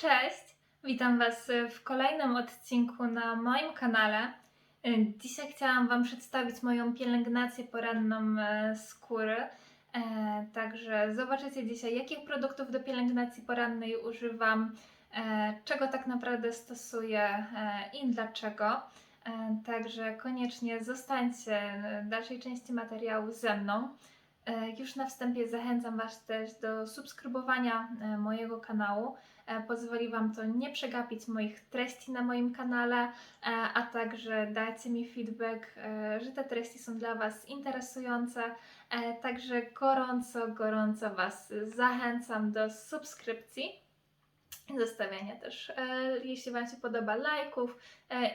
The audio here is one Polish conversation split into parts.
Cześć! Witam Was w kolejnym odcinku na moim kanale. Dzisiaj chciałam Wam przedstawić moją pielęgnację poranną e, skóry. E, Także zobaczycie dzisiaj, jakich produktów do pielęgnacji porannej używam, e, czego tak naprawdę stosuję i dlaczego. Także koniecznie zostańcie w dalszej części materiału ze mną. E, Już na wstępie zachęcam Was też do subskrybowania e, mojego kanału. E, Pozwoli Wam to nie przegapić moich treści na moim kanale, a także dajcie mi feedback, że te treści są dla Was interesujące. Także gorąco, gorąco Was zachęcam do subskrypcji. Zostawiania też, jeśli Wam się podoba, lajków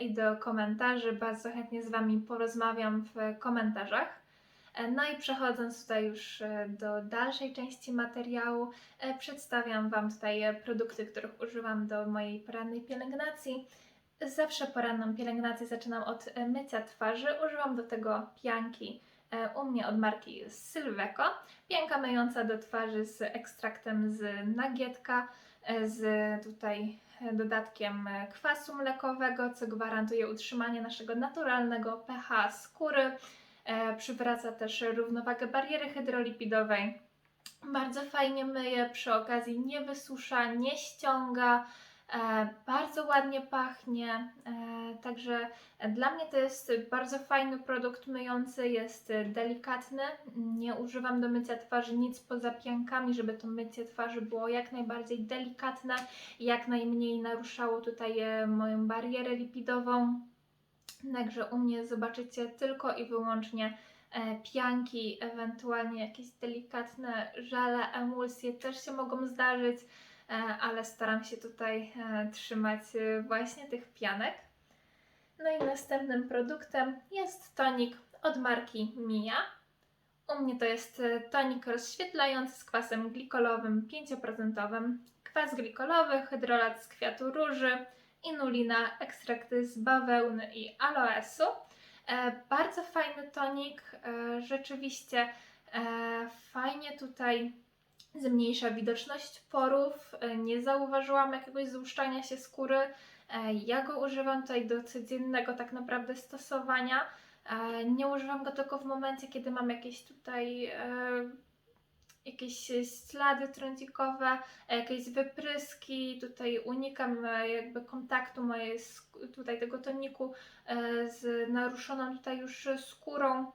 i do komentarzy. Bardzo chętnie z Wami porozmawiam w komentarzach. E, No i przechodząc tutaj już e, do dalszej części materiału, e, przedstawiam Wam tutaj produkty, których używam do mojej porannej pielęgnacji. Zawsze poranną pielęgnację zaczynam od mycia twarzy. Używam do tego pianki u mnie od marki Sylveco. Pianka myjąca do twarzy z ekstraktem z nagietka, z tutaj dodatkiem kwasu mlekowego, co gwarantuje utrzymanie naszego naturalnego pH skóry. E, przywraca też równowagę bariery hydrolipidowej. Bardzo fajnie myje, przy okazji nie wysusza, nie ściąga, e, bardzo ładnie pachnie. E, także dla mnie to jest bardzo fajny produkt myjący, jest delikatny. Nie używam do mycia twarzy nic poza piankami, żeby to mycie twarzy było jak najbardziej delikatne, jak najmniej naruszało tutaj moją barierę lipidową. Także u mnie zobaczycie tylko i wyłącznie e, pianki, ewentualnie jakieś delikatne żale, emulsje też się mogą zdarzyć, e, ale staram się tutaj e, trzymać właśnie tych pianek. No i następnym produktem jest tonik od marki Mia. U mnie to jest tonik rozświetlający z kwasem glikolowym 5%. Kwas glikolowy, hydrolat z kwiatu róży, inulina, ekstrakty z bawełny i aloesu. E, bardzo fajny tonik, e, rzeczywiście e, fajnie tutaj zmniejsza widoczność porów, nie zauważyłam jakiegoś złuszczania się skóry. Ja go używam tutaj do codziennego tak naprawdę stosowania. Nie używam go tylko w momencie, kiedy mam jakieś tutaj jakieś ślady trądzikowe, e, jakieś wypryski. Tutaj unikam e, jakby kontaktu mojej tutaj tego toniku e, z naruszoną tutaj już skórą.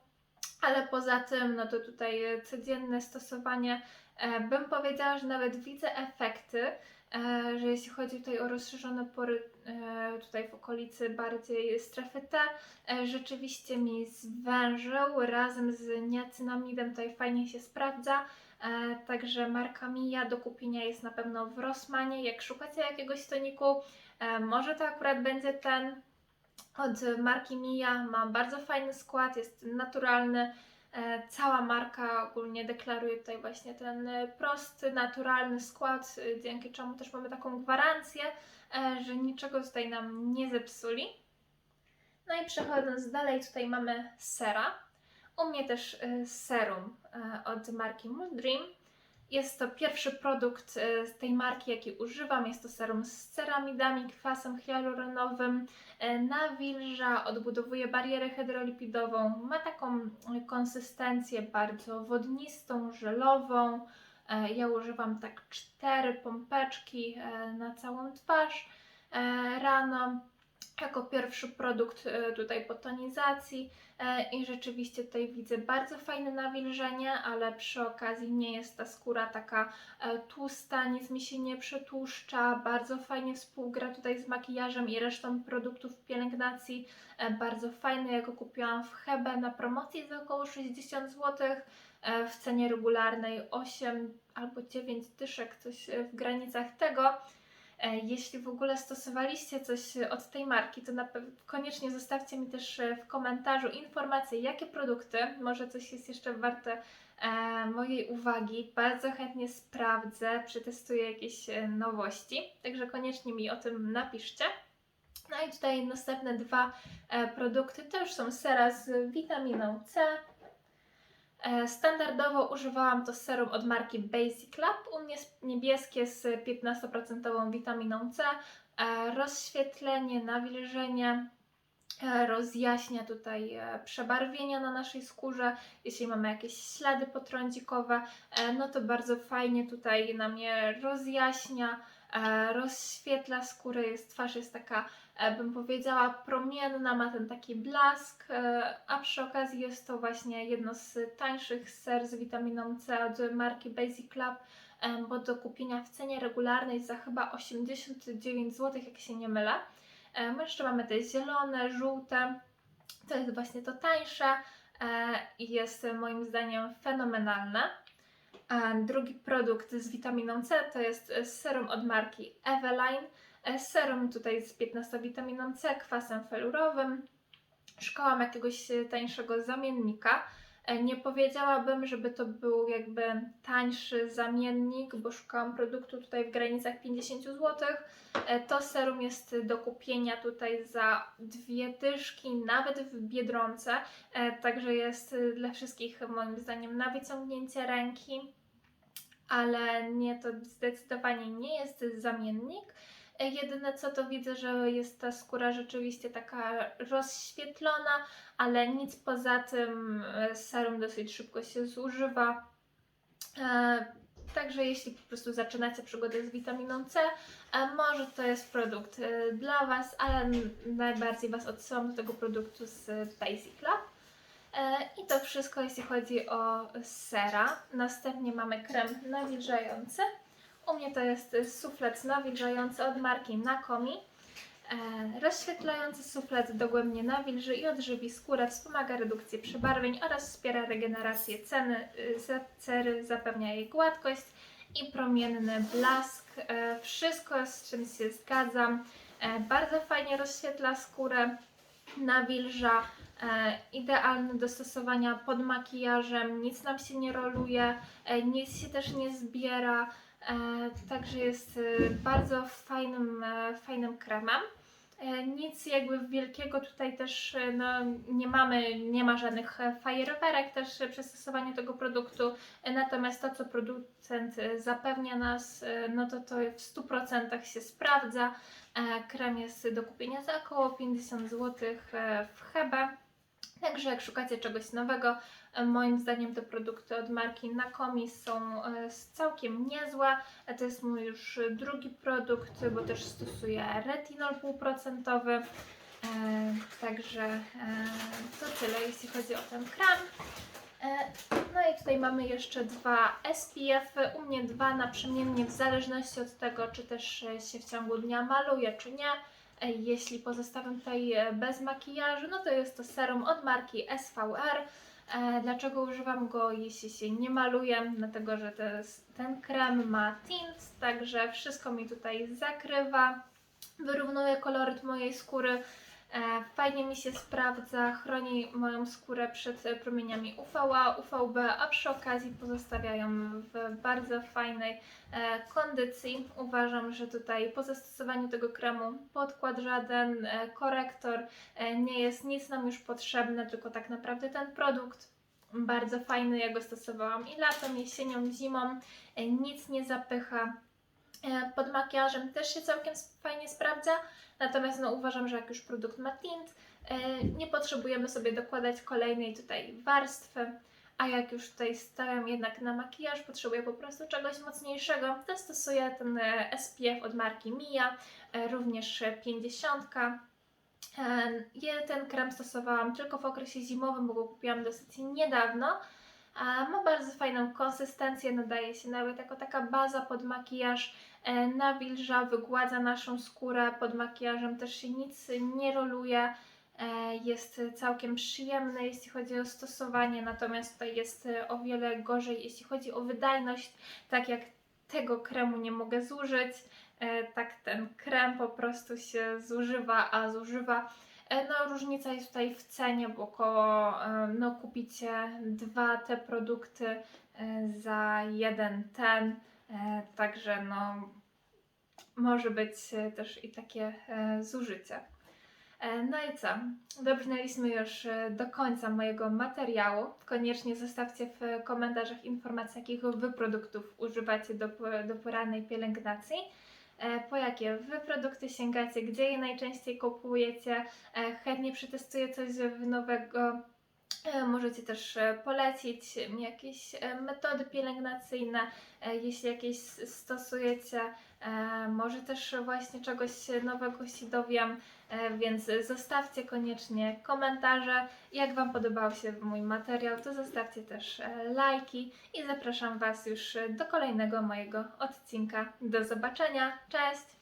Ale poza tym, no to tutaj e, codzienne stosowanie, e, bym powiedziała, że nawet widzę efekty, e, że jeśli chodzi tutaj o rozszerzone pory e, tutaj w okolicy bardziej strefy T, e, rzeczywiście mi zwężył razem z niacinamidem, tutaj fajnie się sprawdza. E, Także marka Mia do kupienia jest na pewno w Rossmanie. Jak szukacie jakiegoś toniku, e, może to akurat będzie ten od marki Mia. Ma bardzo fajny skład, jest naturalny. E, Cała marka ogólnie deklaruje tutaj właśnie ten prosty, naturalny skład, dzięki czemu też mamy taką gwarancję, że niczego tutaj nam nie zepsuli. No i przechodząc dalej, tutaj mamy sera. U mnie też e, serum e, od marki Mood Dream. Jest to pierwszy produkt e, z tej marki, jaki używam. Jest to serum z ceramidami, kwasem hialuronowym. Nawilża, odbudowuje barierę hydrolipidową. Ma taką konsystencję bardzo wodnistą, żelową. Ja używam tak cztery pompeczki na całą twarz rano. Jako pierwszy produkt e, tutaj po tonizacji. E, i rzeczywiście tutaj widzę bardzo fajne nawilżenie, ale przy okazji nie jest ta skóra taka e, tłusta, nic mi się nie przetłuszcza, bardzo fajnie współgra tutaj z makijażem i resztą produktów pielęgnacji, bardzo fajny, ja go kupiłam w Hebe na promocji za około 60 zł, w cenie regularnej 8 albo 9 dyszek, coś w granicach tego. E, Jeśli w ogóle stosowaliście coś od tej marki, to koniecznie zostawcie mi też e, w komentarzu informacje, jakie produkty, może coś jest jeszcze warte e, mojej uwagi. Bardzo chętnie sprawdzę, przetestuję jakieś e, nowości, także koniecznie mi o tym napiszcie. No i tutaj następne dwa e, produkty to już są sera z witaminą C. E, Standardowo używałam to serum od marki Basic Lab. U mnie niebieskie z 15% witaminą C. E, Rozświetlenie, nawilżenie, e, rozjaśnia tutaj przebarwienia na naszej skórze. Jeśli mamy jakieś ślady potrądzikowe, no to bardzo fajnie tutaj nam je rozjaśnia, rozświetla skórę. Jest, twarz jest taka, e, bym powiedziała, promienna, ma ten taki blask, e, a przy okazji jest to właśnie jedno z tańszych ser z witaminą C od marki Basic em, bo do kupienia w cenie regularnej za chyba 89 zł, jak się nie mylę. E, My jeszcze mamy te zielone, żółte. To jest właśnie to tańsze e, i jest e, moim zdaniem fenomenalne. Drugi produkt z witaminą C to jest e, serum od marki Eveline. E, Serum tutaj z 15 witaminą C, kwasem felurowym. Szukałam jakiegoś e, tańszego zamiennika. Nie powiedziałabym, żeby to był jakby tańszy zamiennik, bo szukałam produktu tutaj w granicach 50 zł. To serum jest do kupienia tutaj za dwie dyszki, nawet w Biedronce, także jest dla wszystkich moim zdaniem na wyciągnięcie ręki, ale nie, to zdecydowanie nie jest zamiennik. E, Jedyne co to widzę, że jest ta skóra rzeczywiście taka rozświetlona, ale nic poza tym e, serum dosyć szybko się zużywa. E, Także jeśli po prostu zaczynacie przygodę z witaminą C, może to jest produkt dla Was, ale najbardziej Was odsyłam do tego produktu z Basic. E, I to wszystko jeśli chodzi o sera. Następnie mamy krem nawilżający. U mnie to jest suflet nawilżający od marki Nakomi. E, Rozświetlający suflet dogłębnie nawilży i odżywi skórę, wspomaga redukcję przebarwień oraz wspiera regenerację ceny, y, cery, zapewnia jej gładkość i promienny blask. E, Wszystko z czym się zgadzam. Bardzo fajnie rozświetla skórę, nawilża. E, idealny do stosowania pod makijażem, nic nam się nie roluje, e, nic się też nie zbiera. E, także jest bardzo fajnym, fajnym kremem. Nic jakby wielkiego tutaj też no, nie mamy, nie ma żadnych fajerwerek też przy stosowaniu tego produktu. Natomiast to, co producent zapewnia nas, no to to w 100% się sprawdza. Krem jest do kupienia za około 50 zł w Hebe. Także jak szukacie czegoś nowego, e, moim zdaniem te produkty od marki Nakomi są e, całkiem niezłe. E, To jest mój już drugi produkt, bo też stosuję retinol półprocentowy. Także to tyle, jeśli chodzi o ten krem. E, No i tutaj mamy jeszcze dwa SPF. -y. U mnie dwa naprzemiennie, w zależności od tego, czy też się w ciągu dnia maluje, czy nie. Jeśli pozostawiam tutaj e, bez makijażu, no to jest to serum od marki SVR. E, Dlaczego używam go, jeśli się nie maluję? Dlatego, że ten krem ma tint, także wszystko mi tutaj zakrywa, wyrównuje koloryt mojej skóry. E, Fajnie mi się sprawdza, chroni moją skórę przed e, promieniami UVA, UVB, a przy okazji pozostawia ją w bardzo fajnej e, kondycji. Uważam, że tutaj po zastosowaniu tego kremu podkład żaden, korektor nie jest nic nam już potrzebne, tylko tak naprawdę ten produkt. Bardzo fajny, ja go stosowałam i latem, jesienią, zimą, nic nie zapycha. E, Pod makijażem też się całkiem fajnie sprawdza, natomiast no, uważam, że jak już produkt ma tint, e, nie potrzebujemy sobie dokładać kolejnej tutaj warstwy, a jak już tutaj stawiam jednak na makijaż, potrzebuję po prostu czegoś mocniejszego, to stosuję ten e, SPF od marki Mia, również e, 50. E, Ja ten krem stosowałam tylko w okresie zimowym, bo go kupiłam dosyć niedawno. A ma bardzo fajną konsystencję, nadaje się nawet jako taka baza pod makijaż, e, nawilża, wygładza naszą skórę, pod makijażem też się nic nie roluje, e, jest całkiem przyjemny jeśli chodzi o stosowanie, natomiast tutaj jest e, o wiele gorzej jeśli chodzi o wydajność, tak jak tego kremu nie mogę zużyć, tak ten krem po prostu się zużywa, a zużywa No, różnica jest tutaj w cenie, bo około, e, no, kupicie dwa te produkty e, za jeden ten, e, także no, może być e, też i takie e, zużycie. E, No i co? Dobrnęliśmy już e, do końca mojego materiału. Koniecznie zostawcie w komentarzach informacje, jakich wy produktów używacie do, do porannej pielęgnacji. E, Po jakie wy produkty sięgacie, gdzie je najczęściej kupujecie. E, Chętnie przetestuję coś nowego. E, Możecie też e, polecić mi jakieś e, metody pielęgnacyjne, jeśli jakieś stosujecie. Może też właśnie czegoś nowego się dowiem, więc zostawcie koniecznie komentarze. Jak Wam podobał się mój materiał, to zostawcie też lajki i zapraszam Was już do kolejnego mojego odcinka. Do zobaczenia, cześć!